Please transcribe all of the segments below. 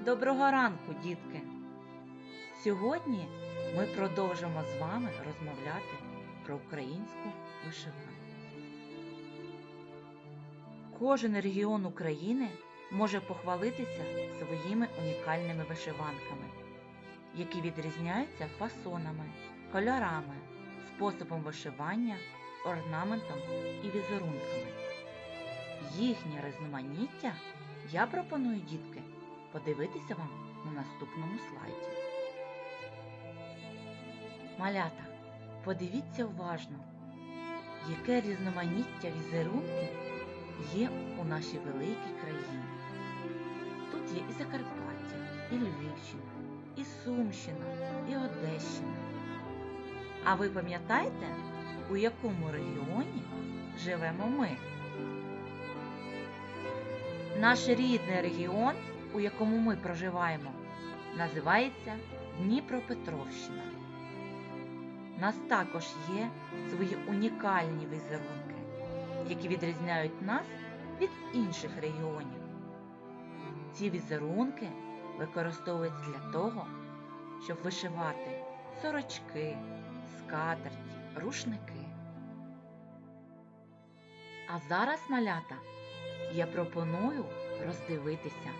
Доброго ранку, дітки! Сьогодні ми продовжимо з вами розмовляти про українську вишиванку. Кожен регіон України може похвалитися своїми унікальними вишиванками, які відрізняються фасонами, кольорами, способом вишивання, орнаментом і візерунками. Їхнє різноманіття я пропоную, дітки, подивитися вам на наступному слайді. Малята, подивіться уважно, яке різноманіття візерунків є у нашій великій країні. Тут є і Закарпаття, і Львівщина, і Сумщина, і Одещина. А ви пам'ятаєте, у якому регіоні живемо ми? Наш рідний регіон, у якому ми проживаємо, називається Дніпропетровщина. Нас також є свої унікальні візерунки, які відрізняють нас від інших регіонів. Ці візерунки використовуються для того, щоб вишивати сорочки, скатерті, рушники. А зараз, малята, я пропоную роздивитися,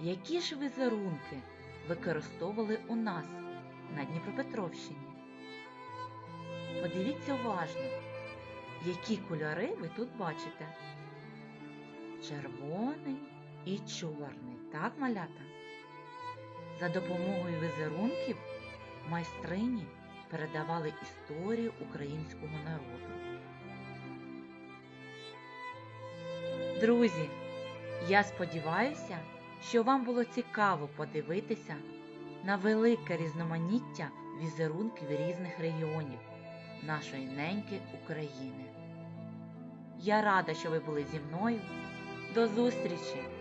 які ж візерунки використовували у нас на Дніпропетровщині. Подивіться уважно, які кольори ви тут бачите. Червоний і чорний, так, малята? За допомогою візерунків майстрині передавали історію українського народу. Друзі, я сподіваюся, що вам було цікаво подивитися на велике різноманіття візерунків різних регіонів нашої неньки України. Я рада, що ви були зі мною. До зустрічі!